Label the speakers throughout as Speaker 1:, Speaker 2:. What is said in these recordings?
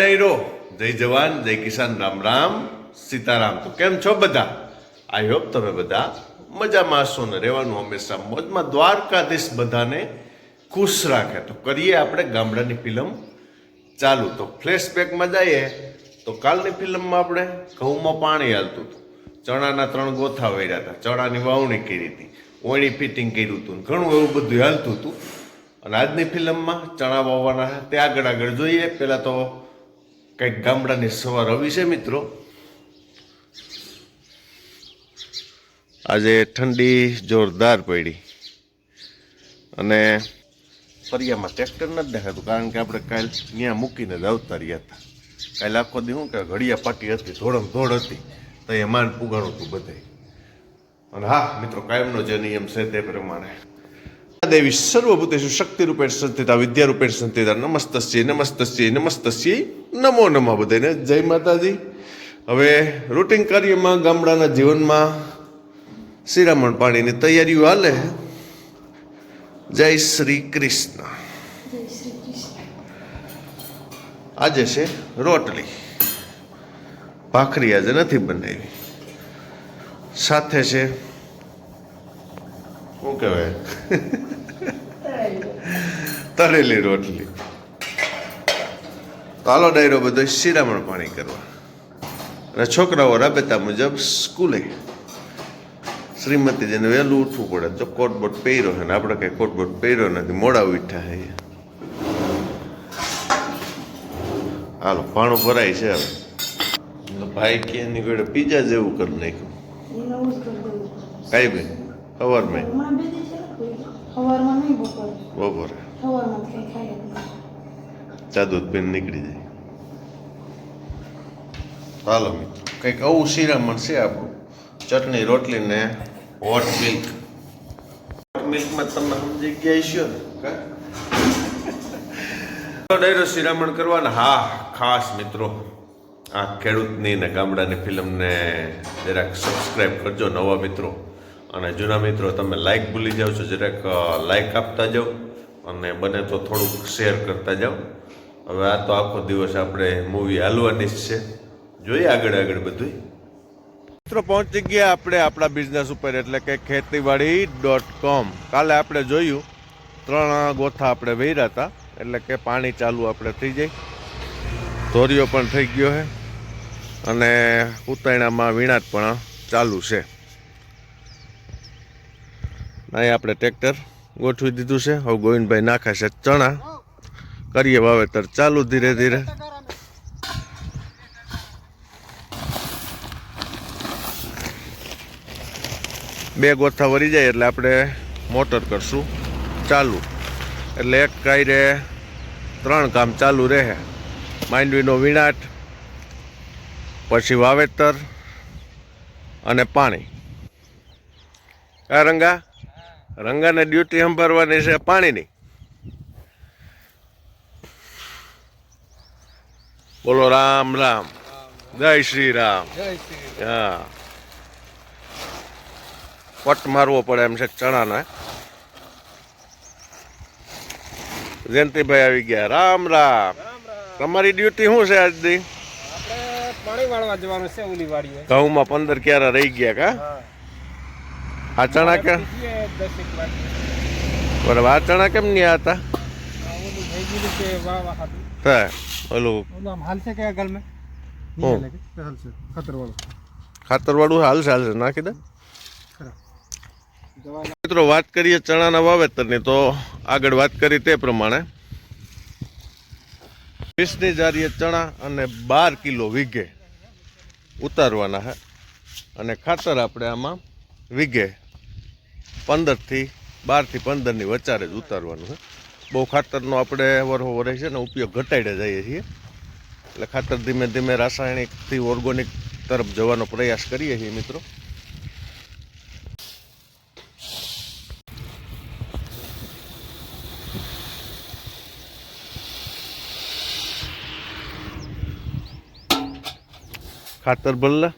Speaker 1: ડાયરો જય જવાન, જય કિસાન, રામ રામ, સીતારામ. તો કેમ છો બધા? આઈ હોપ તમે બધા મજામાં હશો ને રહેવાનું હંમેશા મોજમાં. દ્વારકાધીશ બધાને ખુશ રાખે. તો કરીએ આપણે ગામડાની ફિલ્મ. ચાલુ તો ફ્લેશબેકમાં જઈએ. તો કાલની ફિલ્મમાં આપણે ઘઉંમાં પાણી હાલતું હતું. ચણાના ત્રણ ગોથા વેર્યા હતા. ચણાની વાવણી કરી હતી. ઓણી ફિટિંગ કર્યું હતું ઘણું એવું બધું હાલતું હતું. અને આજની ફિલ્મમાં ચણા વાવવાના તે આગળ આગળ જોઈએ. પહેલાં તો કંઈક ગામડાની સવાર આવી છે મિત્રો. આજે ઠંડી જોરદાર પડી. અને ફરિયામાં ટ્રેક્ટર નથી દેખાતું, કારણ કે આપણે કાલ ત્યાં મૂકીને જ આવતા રહ્યા હતા. કાલે આખો દી શું કે ઘડિયા પાટી હતી ધોળમ ધોળ હતી, તો એ માન પુગાણું હતું બધે અને હા, મિત્રો, કાયમનો જે નિયમ છે તે પ્રમાણે દેવી સર્વભૂતેષુ શક્તિ રૂપેણ સંસ્થિતા વિદ્યા રૂપેણ સંસ્થિતા નમસ્તસ્ય નમસ્તસ્ય નમસ્તસ્ય નમો નમઃ બધાને જય માતાજી હવે રૂટિન કાર્યમાં, ગામડાના જીવનમાં શિરામણ પાણીની તૈયારીઓ હાલે જય શ્રી કૃષ્ણ. આજે છે રોટલી. ભાખરી આજે નથી બનાવી. સાથે છે, શું કહેવાય? તળેલી રોટલી. કાલો ડાયરો બધો શિરામણ પાણી કરવા. અને છોકરાઓ રાબેતા મુજબ સ્કૂલે. શ્રીમતીજીને વહેલું ઉઠવું પડે જો કોટબોટ પહેર્યો છે ને આપણે કોટ કોટબોટ પહેર્યો નથી મોડા ઉઠ્યા હે હાલો પાણું ભરાય છે હવે. ભાઈ કે જોડે પીઝા જેવું કરી નાખ્યું. કઈ બેન ખબર મેં
Speaker 2: સવારમાં નહીં બપોરે.
Speaker 1: બપોરે.
Speaker 2: સવારમાં કંઈ ખાઈ
Speaker 1: ચા દૂધ પીને નીકળી જાય. હાલો મિત્રો કંઈક આવું શિરામણ છે આપણું. ચટણી રોટલી ને હોટ મિલ્ક હોટ મિલ્કમાં તમે સમજી ગયા છો ને? ડાયરો શિરામણ કરવાના. હા ખાસ મિત્રો આ ખેડૂતની ને ગામડાની ફિલ્મને જરાક સબસ્ક્રાઈબ કરજો નવા મિત્રો. અને જૂના મિત્રો, તમે લાઈક ભૂલી જાઓ છો, જરાક લાઈક આપતા જાઓ અને બને તો થોડુંક શેર કરતા જાઓ. હવે આ તો આખો દિવસ આપણે મૂવી હાલવાની જ છે. જોઈએ આગળ આગળ બધું મિત્રો, પહોંચી ગયા આપણે આપણા બિઝનેસ ઉપર, એટલે કે ખેતીવાડી ડોટ કોમ કાલે આપણે જોયું, ત્રણ ગોથા આપણે વહેર્યા હતા, એટલે કે પાણી ચાલુ આપણે થઈ જાય. ધોરીઓ પણ થઈ ગયો છે અને ઉતાયણામાં વીણાટ પણ ચાલુ છે. અહીં આપણે ટ્રેક્ટર ગોઠવી દીધું છે. હવે ગોવિંદભાઈ નાખે છે ચણા. કરીએ વાવેતર ચાલુ ધીરે ધીરે. બે ગોથા વરી જાય એટલે આપણે મોટર કરશું ચાલુ. એટલે એક કાયરે ત્રણ કામ ચાલુ રહે. માંડવીનો વીણાટ, પછી વાવેતર અને પાણી. આ રંગા રંગાને ડ્યુટી સંભાળવાની છે પાણીની. બોલો રામ રામ. જય શ્રી રામ. હા. પટ મારવો પડે એમ છે ચણાને. જયંતિભાઈ આવી ગયા. રામ રામ. તમારી ડ્યુટી શું છે આજની?
Speaker 3: પાણી વાળવા જવાનું છે ઓલી વાડીએ
Speaker 1: ઘઉંમાં પંદર ક્યારે રહી ગયા કા? આ ચણા કે બરાબર આ ચણા કેમ નહીં હતા
Speaker 3: આ ઓલું છે? નહીં હાલે
Speaker 1: ખાતરવાળું હાલશે હાલશે. નાખી દે. મિત્રો વાત કરીએ ચણાના વાવેતરની. તો આગળ વાત કરી તે પ્રમાણે. વીસની જારીએ ચણા અને બાર કિલો વીઘે ઉતારવાના છે અને ખાતર આપણે આમાં વીઘે પંદરથી, બારથી પંદરની વચારે જ ઉતારવાનું છે. બહુ ખાતરનો આપણે વરહો વરે છે ને ઉપયોગ ઘટાડે જઈએ છીએ. એટલે ખાતર ધીમે ધીમે રાસાયણિકથી ઓર્ગોનિક તરફ જવાનો પ્રયાસ કરીએ છીએ મિત્રો. ખાતર ભરલા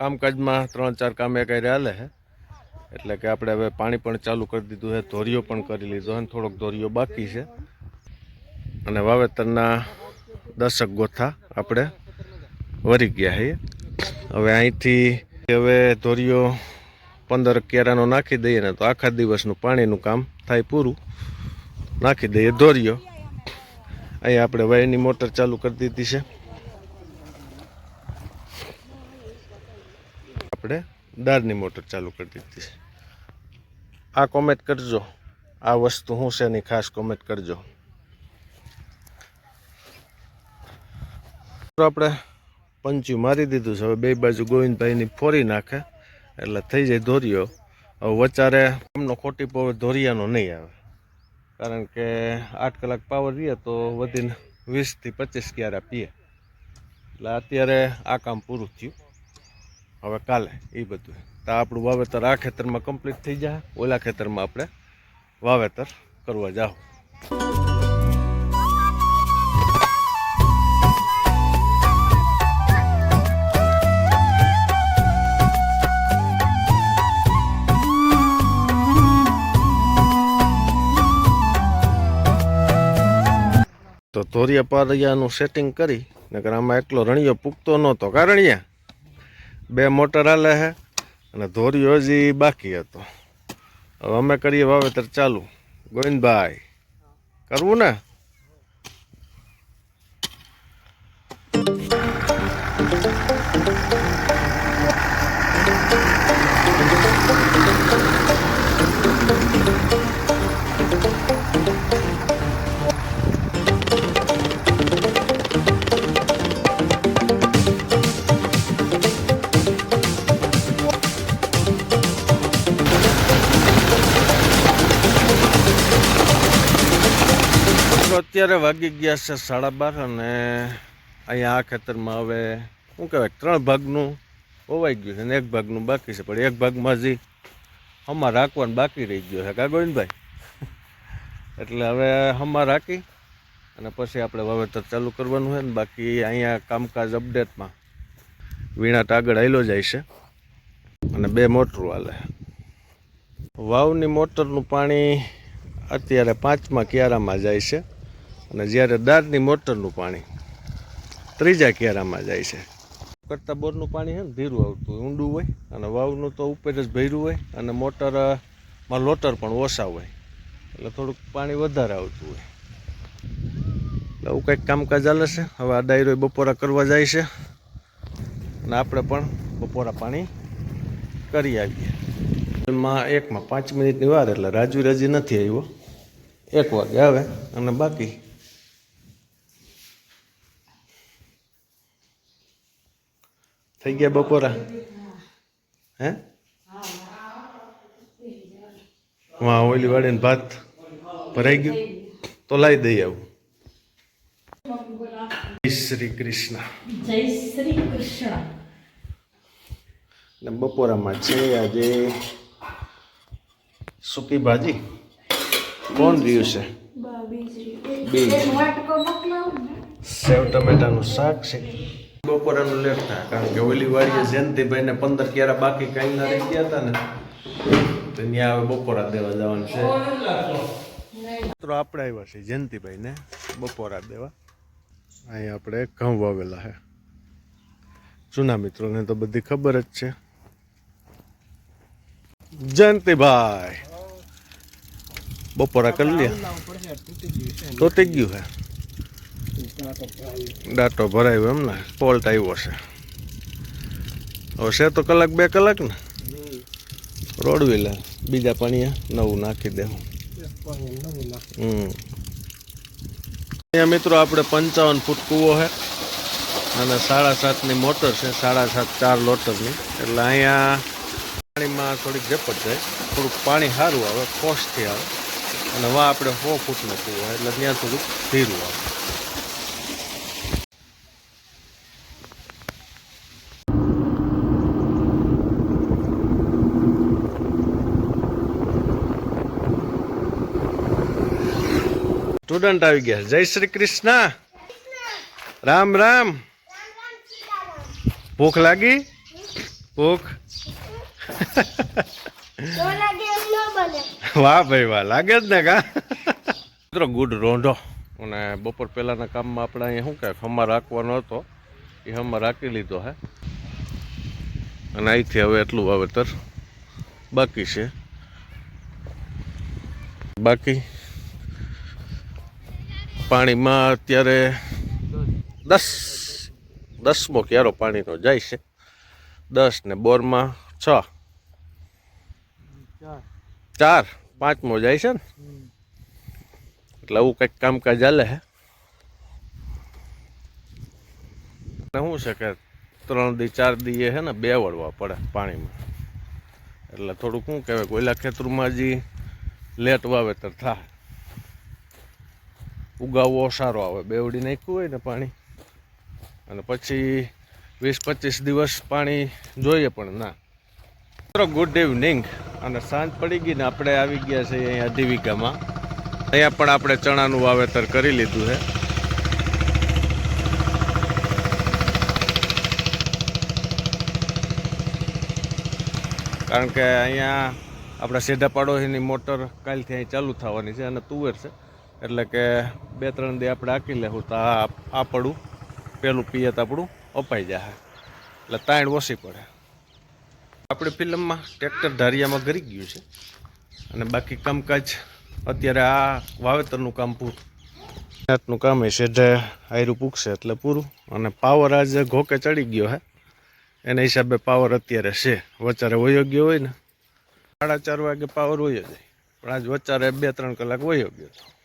Speaker 1: કામકાજમાં ત્રણ, ચાર કામે કર્યા હાલે છે એટલે કે આપણે હવે પાણી પણ ચાલુ કરી દીધું છે ધોરીઓ પણ કરી લીધો છે અને થોડોક ધોરીઓ બાકી છે. અને વાવેતરના દશક ગોથા આપણે વરી ગયા છીએ હવે અહીંથી હવે ધોરીઓ પંદર કેરાનો નાખી દઈએ ને તો આખા દિવસનું પાણીનું કામ થાય પૂરું. નાખી દઈએ ધોરીઓ. અહીં આપણે વાયરની મોટર ચાલુ કરી દીધી છે. આપણે દાળની મોટર ચાલુ કરી દીધી છે. આ કોમેન્ટ કરજો. આ વસ્તુ શું છે એની ખાસ કોમેન્ટ કરજો. આપણે પંચ્યું મારી દીધું છે. હવે બે બાજુ ગોવિંદભાઈની ફોરી નાખે. એટલે થઈ જાય ધોરીઓ. હવે વચારે એમનો ખોટી પાવર ધોરિયાનો નહીં આવે. કારણ કે આઠ કલાક પાવર રહીએ તો વધીને વીસથી પચીસ ક્યારે પીએ. એટલે અત્યારે આ કામ પૂરું થયું. હવે કાલે એ બધું તો આપણું વાવેતર આ ખેતરમાં કમ્પ્લીટ થઈ જાય. ઓલા ખેતરમાં આપણે વાવેતર કરવા જાઓ. તો ધોરિયા પારિયાનું સેટિંગ કરી, નકર આમાં એકલો રણિયો પૂગતો નહોતો. કારણિયા બે મોટર હાલે છે અને ધોરિયો હજી બાકી હતો. હવે અમે કરીએ વાવેતર ચાલુ. ગોવિંદભાઈ, કરવું ને? અત્યારે વાગી ગયા છે સાડા બાર અને અહીંયા આ ખેતરમાં હવે શું કહેવાય ત્રણ ભાગનું હોવાઈ ગયું છે અને એક ભાગનું બાકી છે. પણ એક ભાગમાં હજી હમા રાખવાનું બાકી રહી ગયો છે. કા ગોવિંદભાઈ? એટલે હવે હમા રાખી અને પછી આપણે વાવેતર ચાલુ કરવાનું છે ને બાકી અહીંયા કામકાજ અપડેટમાં વીણાટ આગળ આવેલો જાય છે અને બે મોટરું હાલે. વાવની મોટરનું પાણી અત્યારે પાંચમા ક્યારામાં જાય છે. અને જ્યારે દાળની મોટરનું પાણી ત્રીજા કેરામાં જાય છે. કરતાં બોરનું પાણી છે ને ધીરું આવતું ઊંડું હોય, અને વાવનું તો ઉપર જ ભર્યું હોય, અને મોટરમાં લોટર પણ ઓછા હોય, એટલે થોડુંક પાણી વધારે આવતું હોય. એટલે આવું કંઈક કામકાજ ચાલે છે. હવે આ ડાયરો બપોરા કરવા જાય છે. અને આપણે પણ બપોરા પાણી કરી આવીએ. એમાં એકમાં પાંચ મિનિટની વાર, એટલે રાજી નથી આવ્યો. એક વાગે આવે, અને બાકી થઈ ગયા બપોરા? હે? વાહ ઓલી વાળીને ભાત ભરાઈ ગયું? તો લાવી દઈ આવું. જય શ્રી કૃષ્ણ.
Speaker 2: જય શ્રી કૃષ્ણ.
Speaker 1: ને બપોરામાં છે આજે સૂકી ભાજી? કોણ રહ્યું છે?
Speaker 2: ને.
Speaker 1: સેવ ટમેટાનું શાક છે. બપોરાનું લેટ થાય. કારણ કે ઓલી વાડીએ જયંતિભાઈને પંદર ક્યારા બાકી કઈ ના રહી ગયા હતા ને. તો ત્યાં હવે બપોરા દેવા જવાનું છે. મિત્રો આપણે આવ્યા છીએ જયંતિભાઈને બપોરા દેવા. અહીં આપણે ઘઉં વાવેલા છે. જૂના મિત્રોને તો બધી ખબર જ છે. જયંતિભાઈ બપોરા કરી લે તૂટી ગયું છે. ડાટો ભરાયો એમ ને ફોલ્ટ આવ્યો છે. હવે છે તો કલાક બે કલાક ને? રોડવી લે. બીજા પાણીએ નવું નાખી દેવું હમ. અહીંયા મિત્રો આપણે પંચાવન ફૂટ કૂવો છે. અને સાડા સાતની મોટર છે. સાડા સાત ચાર લોટરની. એટલે અહીંયા પાણીમાં થોડીક ઝપટ જાય. થોડુંક પાણી સારું આવે ફોર્સથી આવે. અને વા આપણે સો ફૂટનો કૂવો એટલે ત્યાં થોડુંક ધીરું આવે. સ્ટુડન્ટ આવી ગયા. જય શ્રી કૃષ્ણ. રામ રામ. ભૂખ લાગી? ભૂખ? વાહ ભાઈ વાહ. લાગે જ ને કા? મિત્રો ગુડ રોંઢો. અને બપોર પહેલાંના કામમાં આપણે અહીંયા શું કહે ખમા રાખવાનો હતો. એ હમા રાખી લીધો હે. અને અહીંથી હવે એટલું વાવેતર બાકી છે. બાકી? પાણીમાં અત્યારે દસ દસમો ક્યારો પાણીનો જાય છે. દસ ને બોરમાં છ.
Speaker 3: ચાર.
Speaker 1: પાંચમો જાય છે ને? એટલે આવું કંઈક કામકાજ ચાલે હે. શું છે કે ત્રણ દી ચાર દી હે ને બે વળવા પડે પાણીમાં. એટલે થોડુંક શું કહેવાય કોયલા ખેતરમાં જે લેટ વાવેતર થાય. ઉગાવવો સારો આવે. બેવડી નાખ્યું હોય ને પાણી. અને પછી વીસ પચીસ દિવસ પાણી જોઈએ પણ ના. મિત્રો ગુડ ઇવનિંગ અને સાંજ પડી ગઈ ને આપણે આવી ગયા છીએ અહીંયા દીવિકામાં. અહીંયા પણ આપણે ચણાનું વાવેતર કરી લીધું છે. કારણ કે અહીંયા આપણા સીધા પાડોશીની મોટર કાલથી અહીં ચાલુ થવાની છે અને તુવેર છે. એટલે કે બે ત્રણ દે આપણે આંકી લેવું તો આ આ પડું, પેલું પિયત આપણું અપાઈ જાય એટલે તાણ ઓછી પડે. આપણી ફિલ્મમાં ટ્રેક્ટર ધારિયામાં ગરી ગયું છે. અને બાકી કામકાજ અત્યારે આ વાવેતરનું કામ પૂરું. જાતનું કામ એ શેઢે આયરું પૂગશે એટલે પૂરું. અને પાવર આજે ઘોકે ચડી ગયો હે. એના હિસાબે પાવર અત્યારે છે. વચારે વયો ગયો હોય ને. સાડા ચાર વાગે પાવર વયો જાય. પણ આજ વચારે બે ત્રણ કલાક વયો ગયો હતો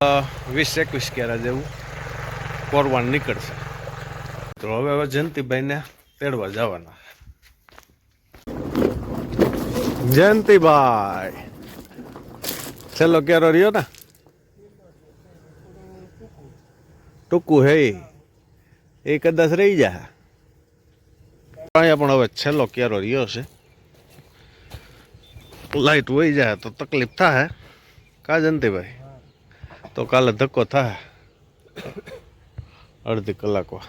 Speaker 1: વીસ એકવીસ કેરા જેવું કોરવાન નીકળશે. તો હવે હવે જયંતિભાઈને તેડવા જવાના. જયંતિભાઈ, છેલ્લો કેરો રહ્યો ને? ટૂંકું હે એ કદાચ રહી જાય. અહીંયા પણ હવે છેલ્લો કેરો રહ્યો છે. લાઈટ વહી જાય તો તકલીફ થાય. કા જયંતિભાઈ? તો કાલે ધક્કો થાય. અડધી કલાકમાં